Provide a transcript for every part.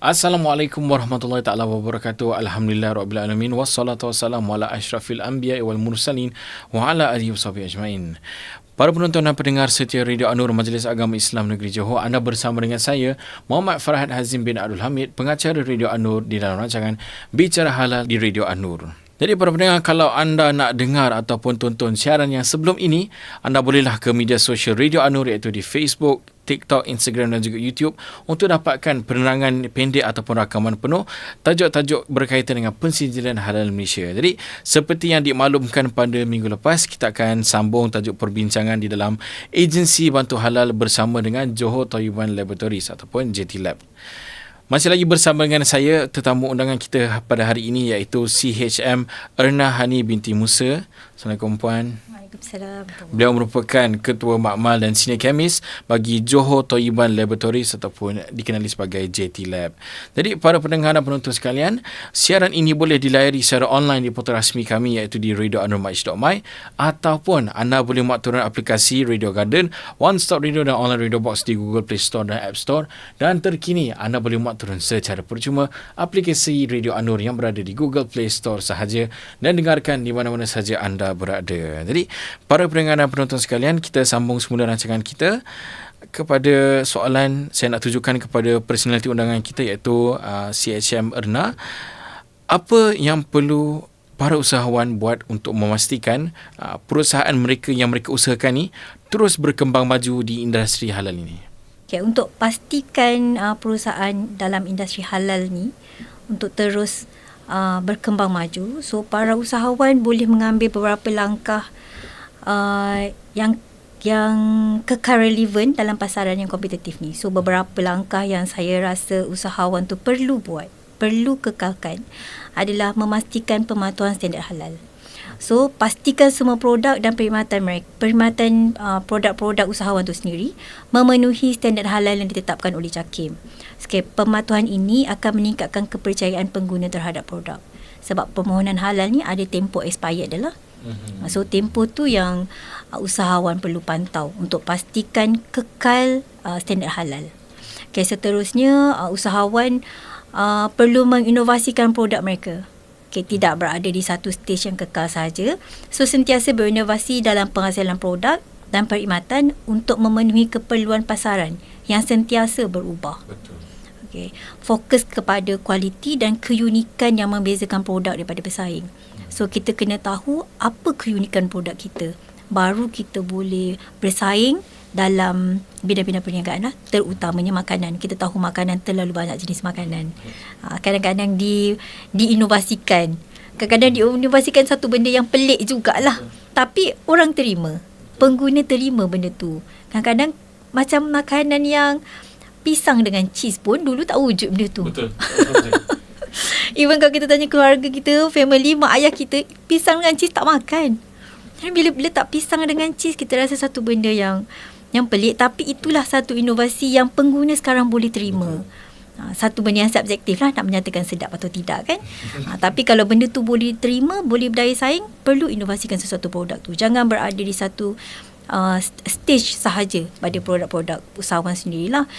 Assalamualaikum warahmatullahi taala wabarakatuh. Alhamdulillah rabbil alamin wassalatu wassalamu ala asyrafil anbiya wal mursalin wa ala alihi washabihi ajmain. Para penonton dan pendengar setia Radio Anur Majlis Agama Islam Negeri Johor, anda bersama dengan saya Muhammad Farhad Hazim bin Abdul Hamid, pengacara Radio Anur di dalam rancangan Bicara Halal di Radio Anur. Jadi para pendengar, kalau anda nak dengar ataupun tonton siaran yang sebelum ini, anda bolehlah ke media sosial Radio Anur iaitu di Facebook, TikTok, Instagram dan juga YouTube untuk dapatkan penerangan pendek ataupun rakaman penuh tajuk-tajuk berkaitan dengan pensijilan halal Malaysia. Jadi, seperti yang dimaklumkan pada minggu lepas, kita akan sambung tajuk perbincangan di dalam agensi bantu halal bersama dengan Johor Toyuban Laboratories ataupun JT Lab. Masih lagi bersama dengan saya tetamu undangan kita pada hari ini iaitu CHM Erna Hani binti Musa. Assalamualaikum puan. Waalaikumsalam. Beliau merupakan ketua makmal dan senior kemis bagi Johor Toyiban Laboratories ataupun dikenali sebagai JT Lab. Jadi para pendengar dan penonton sekalian, siaran ini boleh dilayari secara online di portal rasmi kami iaitu di radioanurmaj.my ataupun anda boleh muat turun aplikasi Radio Garden, One Stop Radio dan Online Radio Box di Google Play Store dan App Store dan terkini anda boleh muat turun secara percuma aplikasi Radio Anur yang berada di Google Play Store sahaja dan dengarkan di mana-mana sahaja anda berada. Jadi Para pendengar dan penonton sekalian, kita sambung semula rancangan kita kepada soalan saya nak tujukan kepada personaliti undangan kita iaitu uh, CHM Erna. Apa yang perlu para usahawan buat untuk memastikan uh, perusahaan mereka yang mereka usahakan ni terus berkembang maju di industri halal ini? Okay, untuk pastikan uh, perusahaan dalam industri halal ni untuk terus uh, berkembang maju, so para usahawan boleh mengambil beberapa langkah uh, yang yang kekal relevan dalam pasaran yang kompetitif ni. So beberapa langkah yang saya rasa usahawan tu perlu buat, perlu kekalkan adalah memastikan pematuhan standard halal. So pastikan semua produk dan perkhidmatan mereka, perkhidmatan uh, produk-produk usahawan tu sendiri memenuhi standard halal yang ditetapkan oleh JAKIM. Okay, pematuhan ini akan meningkatkan kepercayaan pengguna terhadap produk. Sebab permohonan halal ni ada tempoh expired adalah. Mm-hmm. So tempoh tu yang uh, usahawan perlu pantau untuk pastikan kekal uh, standard halal. Okay, seterusnya uh, usahawan uh, perlu menginovasikan produk mereka. Okay, tidak berada di satu stage yang kekal saja. So sentiasa berinovasi dalam penghasilan produk dan perkhidmatan untuk memenuhi keperluan pasaran yang sentiasa berubah. Betul. Okay. Fokus kepada kualiti dan keunikan yang membezakan produk daripada pesaing. So kita kena tahu apa keunikan produk kita. Baru kita boleh bersaing dalam bidang-bidang perniagaan lah. Terutamanya makanan. Kita tahu makanan terlalu banyak jenis makanan. Ha, kadang-kadang di diinovasikan. Kadang-kadang diinovasikan satu benda yang pelik jugalah. Tapi orang terima. Pengguna terima benda tu. Kadang-kadang macam makanan yang pisang dengan cheese pun dulu tak wujud benda tu. Betul. Even kalau kita tanya keluarga kita, family, mak ayah kita, pisang dengan cheese tak makan. Dan bila letak pisang dengan cheese, kita rasa satu benda yang yang pelik. Tapi itulah satu inovasi yang pengguna sekarang boleh terima. Ha, satu benda yang subjektif lah nak menyatakan sedap atau tidak kan. Ha, tapi kalau benda tu boleh terima, boleh berdaya saing, perlu inovasikan sesuatu produk tu. Jangan berada di satu uh, stage sahaja pada produk-produk usahawan sendirilah.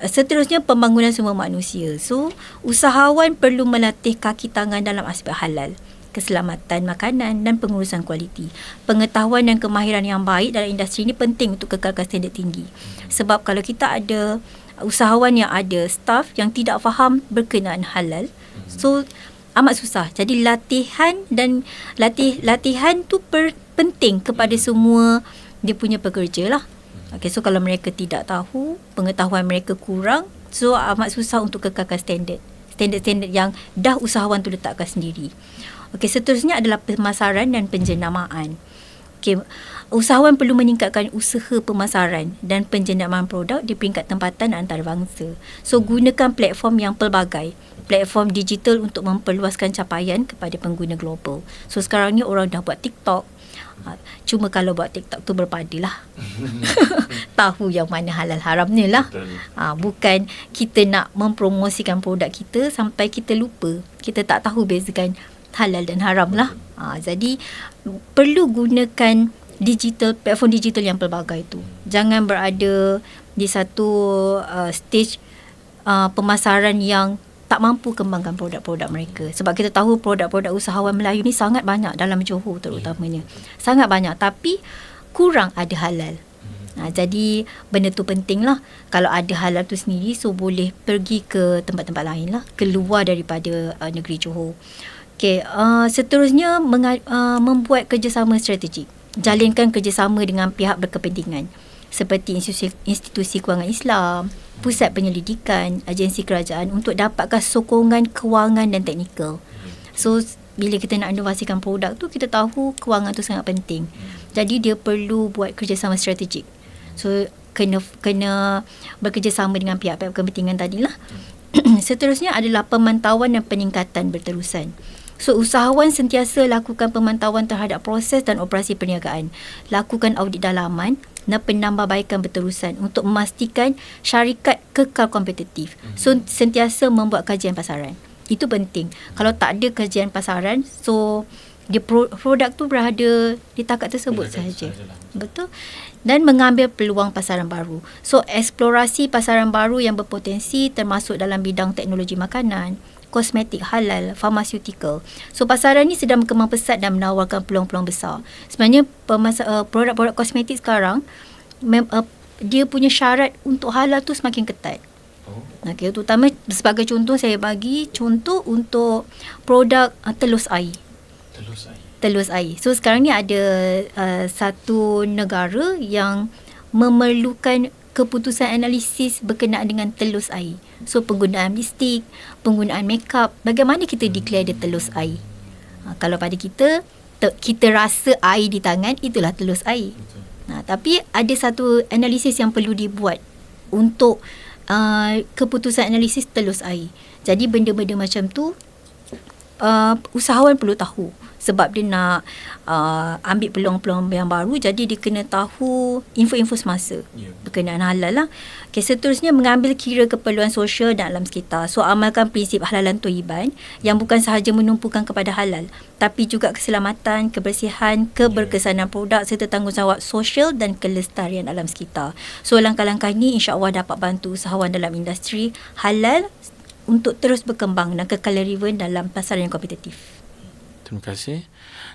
Seterusnya pembangunan semua manusia. So usahawan perlu melatih kaki tangan dalam aspek halal keselamatan makanan dan pengurusan kualiti. Pengetahuan dan kemahiran yang baik dalam industri ini penting untuk kekalkan standard tinggi. Sebab kalau kita ada usahawan yang ada staff yang tidak faham berkenaan halal, so amat susah. Jadi latihan dan latih latihan tu per, penting kepada semua dia punya pekerja lah. Okay, so kalau mereka tidak tahu, pengetahuan mereka kurang, so amat susah untuk kekalkan standard. Standard-standard yang dah usahawan tu letakkan sendiri. Okay, seterusnya adalah pemasaran dan penjenamaan. Okay, usahawan perlu meningkatkan usaha pemasaran dan penjenamaan produk di peringkat tempatan antarabangsa. So, gunakan platform yang pelbagai. Platform digital untuk memperluaskan capaian kepada pengguna global. So, sekarang ni orang dah buat TikTok, Ha, cuma kalau buat TikTok tu berpadilah. Tahu yang mana halal haramnya lah. Ha, bukan kita nak mempromosikan produk kita sampai kita lupa. Kita tak tahu bezakan halal dan haram lah. Ha, jadi perlu gunakan digital platform digital yang pelbagai tu. Jangan berada di satu uh, stage uh, pemasaran yang tak mampu kembangkan produk-produk mereka. Sebab kita tahu produk-produk usahawan Melayu ni sangat banyak dalam Johor terutamanya. Sangat banyak tapi kurang ada halal. Ha, jadi benda tu penting lah. Kalau ada halal tu sendiri so boleh pergi ke tempat-tempat lain lah. Keluar daripada uh, negeri Johor. Okay, uh, seterusnya menga- uh, membuat kerjasama strategik. Jalinkan kerjasama dengan pihak berkepentingan seperti institusi, institusi kewangan Islam, pusat penyelidikan, agensi kerajaan untuk dapatkan sokongan kewangan dan teknikal. So bila kita nak inovasikan produk tu kita tahu kewangan tu sangat penting. Jadi dia perlu buat kerjasama strategik. So kena kena bekerjasama dengan pihak-pihak kepentingan tadilah. Seterusnya adalah pemantauan dan peningkatan berterusan. So usahawan sentiasa lakukan pemantauan terhadap proses dan operasi perniagaan. Lakukan audit dalaman dan penambahbaikan berterusan untuk memastikan syarikat kekal kompetitif. So sentiasa membuat kajian pasaran. Itu penting. Kalau tak ada kajian pasaran, so dia pro, produk tu berada di takat tersebut sahaja. Betul. Dan mengambil peluang pasaran baru. So eksplorasi pasaran baru yang berpotensi termasuk dalam bidang teknologi makanan, kosmetik halal, pharmaceutical. So pasaran ni sedang berkembang pesat dan menawarkan peluang-peluang besar. Sebenarnya pemasa, uh, produk-produk kosmetik sekarang mem, uh, dia punya syarat untuk halal tu semakin ketat. Oh. Okay, terutama sebagai contoh saya bagi contoh untuk produk uh, telus air. Telus air. Telus air. So sekarang ni ada uh, satu negara yang memerlukan keputusan analisis berkenaan dengan telus air. So penggunaan lipstick, penggunaan makeup, bagaimana kita declare dia telus air? Ha, kalau pada kita te- kita rasa air di tangan itulah telus air. Ha, tapi ada satu analisis yang perlu dibuat untuk uh, keputusan analisis telus air. Jadi benda-benda macam tu uh, usahawan perlu tahu sebab dia nak uh, ambil peluang-peluang yang baru jadi dia kena tahu info-info semasa yeah. berkenaan halal lah. Okay, seterusnya mengambil kira keperluan sosial dan alam sekitar. So amalkan prinsip halalan toiban yang bukan sahaja menumpukan kepada halal tapi juga keselamatan, kebersihan, keberkesanan produk serta tanggungjawab sosial dan kelestarian alam sekitar. So langkah-langkah ini insya-Allah dapat bantu usahawan dalam industri halal untuk terus berkembang dan kekal relevan dalam pasaran yang kompetitif. Terima kasih.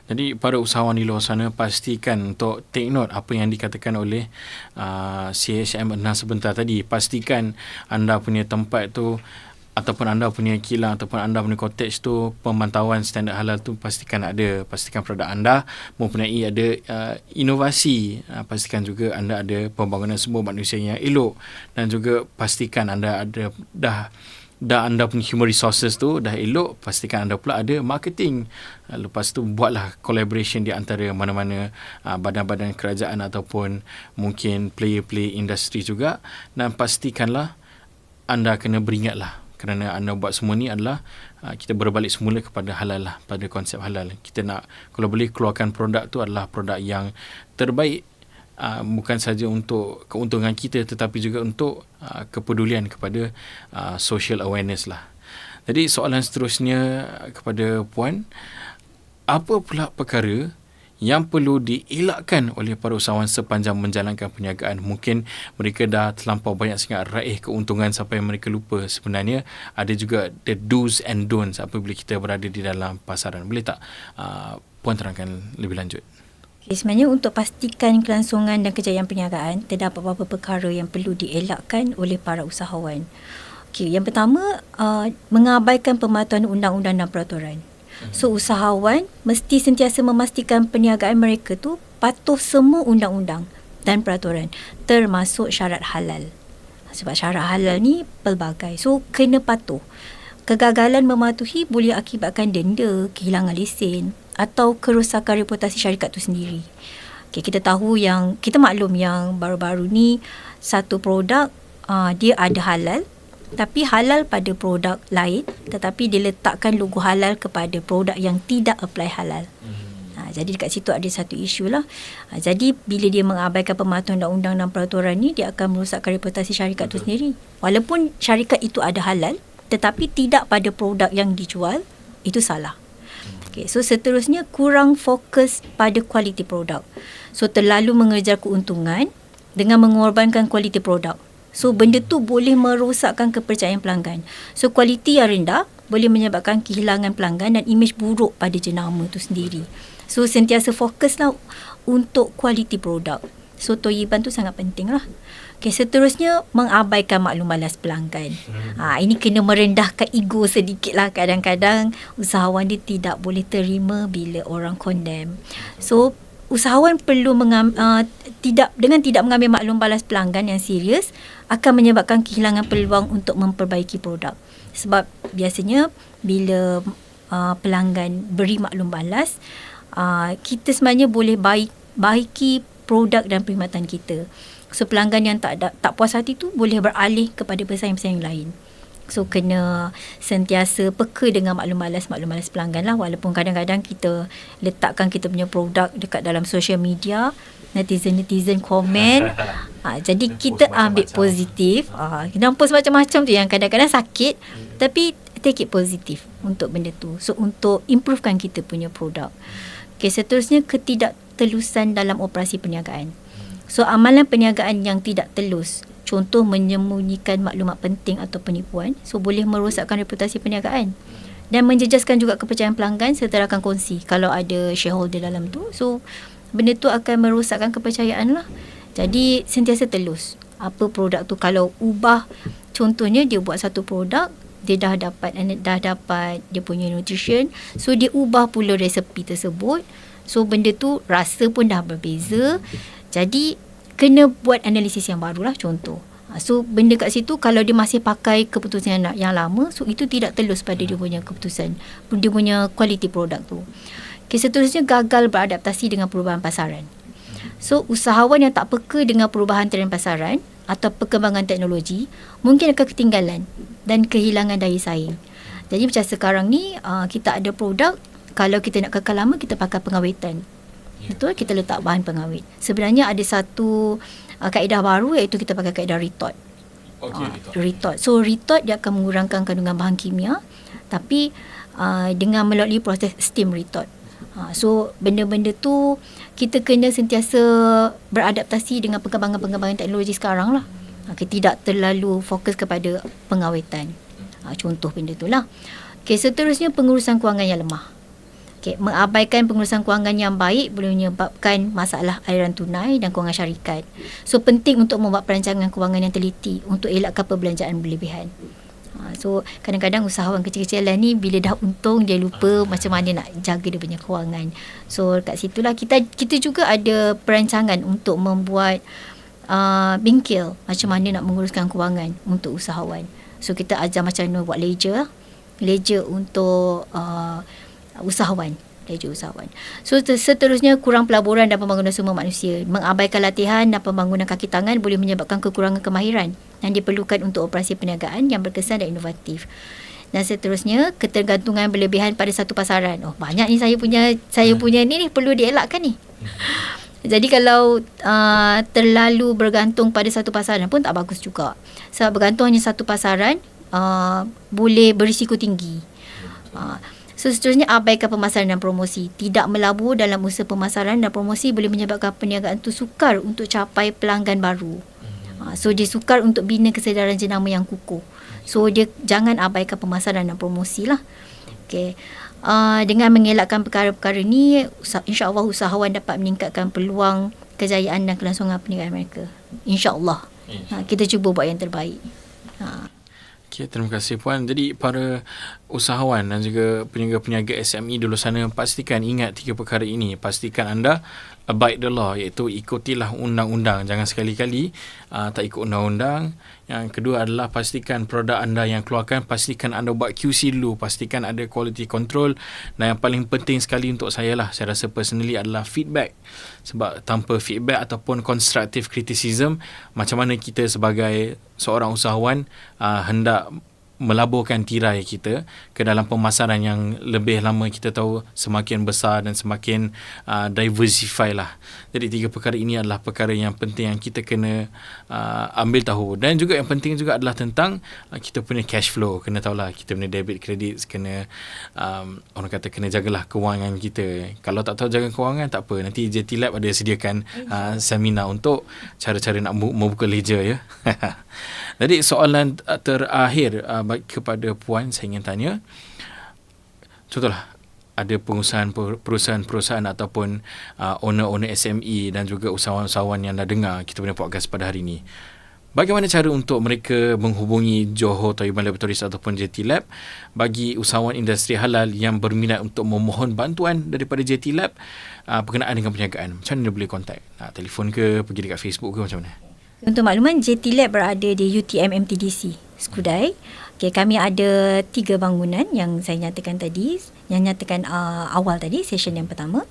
Jadi para usahawan di luar sana pastikan untuk take note apa yang dikatakan oleh uh, CHM Enah sebentar tadi. Pastikan anda punya tempat tu ataupun anda punya kilang ataupun anda punya cottage tu pemantauan standard halal tu pastikan ada pastikan produk anda mempunyai ada uh, inovasi uh, pastikan juga anda ada pembangunan sumber manusia yang elok dan juga pastikan anda ada dah dah anda punya human resources tu dah elok pastikan anda pula ada marketing. Uh, lepas tu buatlah collaboration di antara mana-mana uh, badan-badan kerajaan ataupun mungkin player-player industri juga. Dan pastikanlah anda kena beringatlah kerana anda buat semua ni adalah uh, kita berbalik semula kepada halal lah pada konsep halal. Kita nak kalau boleh keluarkan produk tu adalah produk yang terbaik uh, bukan saja untuk keuntungan kita tetapi juga untuk uh, kepedulian kepada uh, social awareness lah. Jadi soalan seterusnya kepada puan, apa pula perkara yang perlu dielakkan oleh para usahawan sepanjang menjalankan perniagaan. Mungkin mereka dah terlampau banyak sangat raih keuntungan sampai mereka lupa sebenarnya ada juga the do's and don'ts apabila kita berada di dalam pasaran. Boleh tak uh, puan terangkan lebih lanjut? Okay, sebenarnya untuk pastikan kelangsungan dan kejayaan perniagaan, terdapat beberapa perkara yang perlu dielakkan oleh para usahawan. Okay, yang pertama, uh, mengabaikan pematuhan undang-undang dan peraturan. So, usahawan mesti sentiasa memastikan perniagaan mereka tu patuh semua undang-undang dan peraturan, termasuk syarat halal. Sebab syarat halal ni pelbagai. So, kena patuh. Kegagalan mematuhi boleh akibatkan denda, kehilangan lesen, atau kerosakan reputasi syarikat tu sendiri. Okay, kita tahu yang kita maklum yang baru-baru ni satu produk uh, dia ada halal tapi halal pada produk lain tetapi dia letakkan logo halal kepada produk yang tidak apply halal. Ha, jadi dekat situ ada satu isu lah. Ha, jadi bila dia mengabaikan pematuhan undang-undang dan peraturan ni dia akan merosakkan reputasi syarikat Betul. tu sendiri. Walaupun syarikat itu ada halal tetapi tidak pada produk yang dijual itu salah. Okay, so seterusnya kurang fokus pada kualiti produk. So terlalu mengejar keuntungan dengan mengorbankan kualiti produk. So benda tu boleh merosakkan kepercayaan pelanggan. So kualiti yang rendah boleh menyebabkan kehilangan pelanggan dan imej buruk pada jenama tu sendiri. So sentiasa fokuslah untuk kualiti produk. So toyiban tu sangat penting lah. Okay, seterusnya mengabaikan maklum balas pelanggan. Hmm. Ha, ini kena merendahkan ego sedikit lah. Kadang-kadang usahawan dia tidak boleh terima bila orang condemn. So usahawan perlu mengam, uh, tidak dengan tidak mengambil maklum balas pelanggan yang serius akan menyebabkan kehilangan peluang untuk memperbaiki produk. Sebab biasanya bila uh, pelanggan beri maklum balas, uh, kita sebenarnya boleh baik baiki produk dan perkhidmatan kita. So pelanggan yang tak ada, tak puas hati tu boleh beralih kepada pesaing-pesaing lain. So kena sentiasa peka dengan maklum balas maklum balas pelanggan lah walaupun kadang-kadang kita letakkan kita punya produk dekat dalam social media netizen-netizen komen ha, jadi kita ambil macam. positif ha, kita post macam-macam tu yang kadang-kadang sakit hmm. tapi take it positif untuk benda tu so untuk improvekan kita punya produk okay, seterusnya ketidaktelusan dalam operasi perniagaan So amalan perniagaan yang tidak telus contoh menyembunyikan maklumat penting atau penipuan so boleh merosakkan reputasi perniagaan. Dan menjejaskan juga kepercayaan pelanggan serta rakan kongsi kalau ada shareholder dalam tu. So benda tu akan merosakkan kepercayaan lah. Jadi sentiasa telus. Apa produk tu kalau ubah contohnya dia buat satu produk dia dah dapat dah dapat dia punya nutrition so dia ubah pula resepi tersebut. So benda tu rasa pun dah berbeza jadi kena buat analisis yang baru lah contoh. Ha, so benda kat situ kalau dia masih pakai keputusan yang, yang lama so itu tidak telus pada dia punya keputusan dia punya quality produk tu. Okay, seterusnya gagal beradaptasi dengan perubahan pasaran. So usahawan yang tak peka dengan perubahan trend pasaran atau perkembangan teknologi mungkin akan ketinggalan dan kehilangan daya saing. Jadi macam sekarang ni uh, kita ada produk kalau kita nak kekal lama kita pakai pengawetan. Betul kita letak bahan pengawet. Sebenarnya ada satu uh, kaedah baru iaitu kita pakai kaedah retort. Okay, uh, retort. So retort dia akan mengurangkan kandungan bahan kimia tapi uh, dengan melalui proses steam retort. Uh, so benda-benda tu kita kena sentiasa beradaptasi dengan perkembangan-perkembangan teknologi sekarang lah. Okay, tidak terlalu fokus kepada pengawetan. Uh, contoh benda tu lah. Okay, seterusnya pengurusan kewangan yang lemah. Okay, mengabaikan pengurusan kewangan yang baik boleh menyebabkan masalah aliran tunai dan kewangan syarikat. So penting untuk membuat perancangan kewangan yang teliti untuk elakkan perbelanjaan berlebihan. Ha, so kadang-kadang usahawan kecil-kecilan ni bila dah untung dia lupa macam mana nak jaga dia punya kewangan. So kat situlah kita kita juga ada perancangan untuk membuat uh, bingkil macam mana nak menguruskan kewangan untuk usahawan. So kita ajar macam mana buat ledger. Ledger untuk uh, usahawan Leju usahawan. So seterusnya kurang pelaburan dan pembangunan sumber manusia. Mengabaikan latihan dan pembangunan kaki tangan boleh menyebabkan kekurangan kemahiran yang diperlukan untuk operasi perniagaan yang berkesan dan inovatif. Dan seterusnya ketergantungan berlebihan pada satu pasaran. Oh banyak ni saya punya saya hmm. punya ni ni perlu dielakkan ni. Jadi kalau uh, terlalu bergantung pada satu pasaran pun tak bagus juga. Sebab bergantung hanya satu pasaran uh, boleh berisiko tinggi. Uh, seterusnya abaikan pemasaran dan promosi. Tidak melabur dalam usaha pemasaran dan promosi boleh menyebabkan perniagaan itu sukar untuk capai pelanggan baru. Ha, so dia sukar untuk bina kesedaran jenama yang kukuh. So dia jangan abaikan pemasaran dan promosi lah. Okay. Uh, dengan mengelakkan perkara-perkara ini, insyaAllah usahawan dapat meningkatkan peluang kejayaan dan kelangsungan perniagaan mereka. InsyaAllah. Ha, kita cuba buat yang terbaik. Ha. Okay, terima kasih Puan. Jadi para usahawan dan juga peniaga-peniaga SME dulu sana pastikan ingat tiga perkara ini. Pastikan anda abide the law iaitu ikutilah undang-undang. Jangan sekali-kali uh, tak ikut undang-undang. Yang kedua adalah pastikan produk anda yang keluarkan pastikan anda buat QC dulu, pastikan ada quality control dan yang paling penting sekali untuk saya lah saya rasa personally adalah feedback. Sebab tanpa feedback ataupun constructive criticism macam mana kita sebagai seorang usahawan uh, hendak melaburkan tirai kita ke dalam pemasaran yang lebih lama kita tahu semakin besar dan semakin uh, diversify lah. Jadi tiga perkara ini adalah perkara yang penting yang kita kena uh, ambil tahu dan juga yang penting juga adalah tentang uh, kita punya cash flow. Kena tahulah kita punya debit credit kena um, orang kata kena jagalah kewangan kita. Kalau tak tahu jaga kewangan tak apa. Nanti JT Lab ada sediakan uh, seminar untuk cara-cara nak membuka ledger ya. Jadi soalan terakhir uh, kepada puan saya ingin tanya contohlah ada pengusahaan perusahaan-perusahaan ataupun uh, owner-owner SME dan juga usahawan-usahawan yang dah dengar kita punya podcast pada hari ini. Bagaimana cara untuk mereka menghubungi Johor Tayuban Laboratories ataupun JT Lab bagi usahawan industri halal yang berminat untuk memohon bantuan daripada JT Lab uh, berkenaan dengan perniagaan? Macam mana dia boleh kontak? Nak telefon ke, pergi dekat Facebook ke macam mana? Untuk makluman, JT Lab berada di UTM MTDC, Skudai. Okay, kami ada tiga bangunan yang saya nyatakan tadi, yang nyatakan uh, awal tadi, session yang pertama.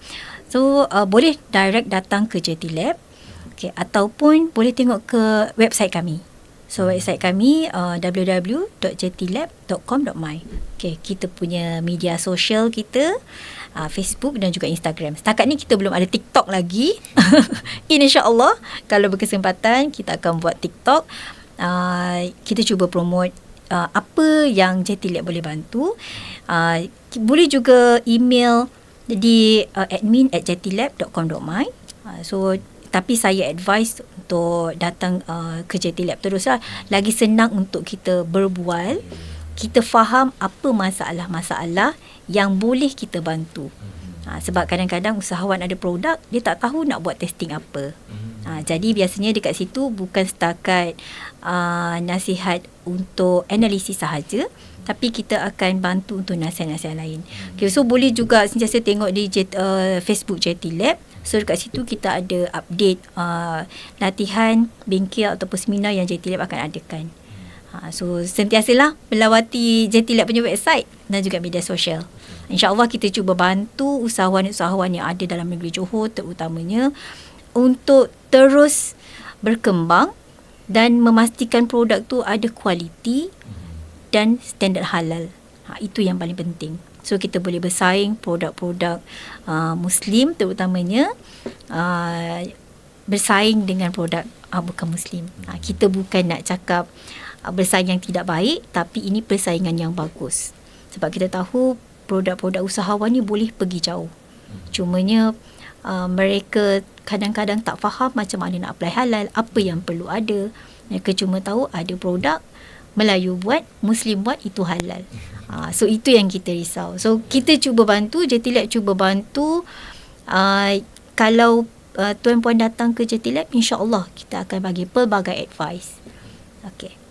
So, uh, boleh direct datang ke JT Lab okay, ataupun boleh tengok ke website kami. So, website kami uh, www.jtlab.com.my Okay, kita punya media sosial kita, uh, Facebook dan juga Instagram. Setakat ni kita belum ada TikTok lagi. InsyaAllah, kalau berkesempatan, kita akan buat TikTok. Uh, kita cuba promote uh, apa yang JT Lab boleh bantu. Uh, boleh juga email di uh, admin at jtlab.com.my. Uh, so, tapi saya advise untuk datang uh, ke JT Lab terus lah. Lagi senang untuk kita berbual. Kita faham apa masalah-masalah yang boleh kita bantu. Ha, sebab kadang-kadang usahawan ada produk, dia tak tahu nak buat testing apa. Ha, jadi biasanya dekat situ bukan setakat uh, nasihat untuk analisis sahaja, tapi kita akan bantu untuk nasihat-nasihat lain. Okay, so boleh juga sentiasa tengok di uh, Facebook JT Lab. So dekat situ kita ada update uh, latihan, bengkel ataupun seminar yang JT Lab akan adakan. Ha, so sentiasalah melawati JT Lab punya website dan juga media sosial. InsyaAllah kita cuba bantu usahawan-usahawan yang ada dalam negeri Johor terutamanya untuk terus berkembang dan memastikan produk tu ada kualiti dan standard halal. Ha, itu yang paling penting. So kita boleh bersaing produk-produk uh, Muslim terutamanya uh, bersaing dengan produk uh, bukan Muslim. Ha, kita bukan nak cakap Uh, bersaing yang tidak baik tapi ini persaingan yang bagus. Sebab kita tahu produk-produk usahawan ni boleh pergi jauh. Cumanya uh, mereka kadang-kadang tak faham macam mana nak apply halal apa yang perlu ada. Mereka cuma tahu ada produk Melayu buat Muslim buat itu halal. Uh, so itu yang kita risau. So kita cuba bantu JT cuba bantu. Uh, kalau uh, tuan puan datang ke JT Lab insyaAllah kita akan bagi pelbagai advice. Okay.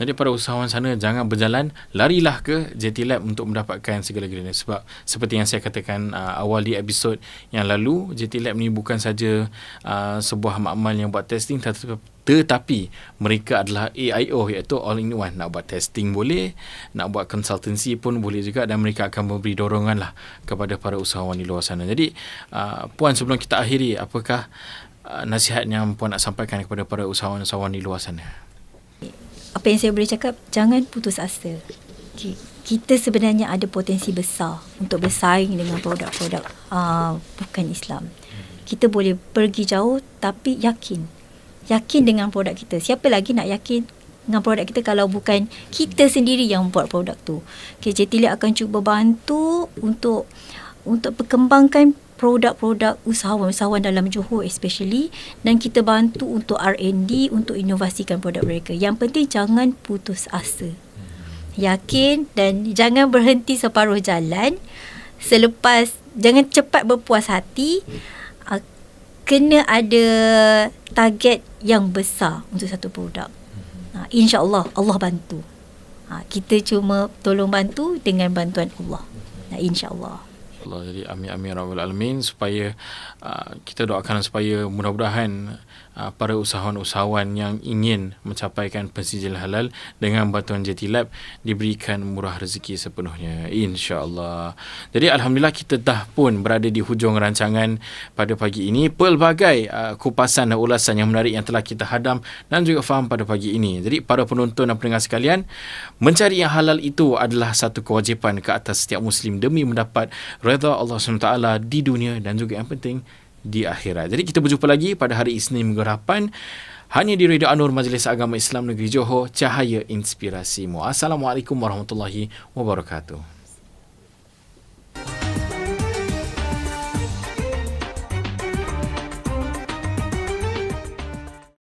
Jadi para usahawan sana jangan berjalan larilah ke JT Lab untuk mendapatkan segala-galanya sebab seperti yang saya katakan uh, awal di episod yang lalu JT Lab ni bukan saja uh, sebuah makmal yang buat testing tetapi, tetapi mereka adalah AIO iaitu all in one. Nak buat testing boleh nak buat consultancy pun boleh juga dan mereka akan memberi dorongan lah kepada para usahawan di luar sana. Jadi uh, puan sebelum kita akhiri apakah uh, nasihat yang puan nak sampaikan kepada para usahawan-usahawan di luar sana apa yang saya boleh cakap jangan putus asa. Okay. Kita sebenarnya ada potensi besar untuk bersaing dengan produk-produk uh, bukan Islam. Kita boleh pergi jauh tapi yakin. Yakin dengan produk kita. Siapa lagi nak yakin dengan produk kita kalau bukan kita sendiri yang buat produk tu. Okay, JT akan cuba bantu untuk untuk perkembangkan produk-produk usahawan-usahawan dalam Johor especially dan kita bantu untuk R&D untuk inovasikan produk mereka. Yang penting jangan putus asa. Yakin dan jangan berhenti separuh jalan. Selepas jangan cepat berpuas hati. Uh, kena ada target yang besar untuk satu produk. Uh, InsyaAllah Allah bantu. Uh, kita cuma tolong bantu dengan bantuan Allah. InsyaAllah. Allah jadi amin amin rabbal alamin supaya uh, kita doakan supaya mudah-mudahan uh, para usahawan-usahawan yang ingin mencapaikan pensijil halal dengan bantuan JT Lab diberikan murah rezeki sepenuhnya insya-Allah. Jadi alhamdulillah kita dah pun berada di hujung rancangan pada pagi ini pelbagai uh, kupasan dan ulasan yang menarik yang telah kita hadam dan juga faham pada pagi ini. Jadi para penonton dan pendengar sekalian mencari yang halal itu adalah satu kewajipan ke atas setiap muslim demi mendapat redha Allah SWT di dunia dan juga yang penting di akhirat. Jadi kita berjumpa lagi pada hari Isnin minggu harapan hanya di Radio Anur Majlis Agama Islam Negeri Johor Cahaya Inspirasimu. Assalamualaikum warahmatullahi wabarakatuh.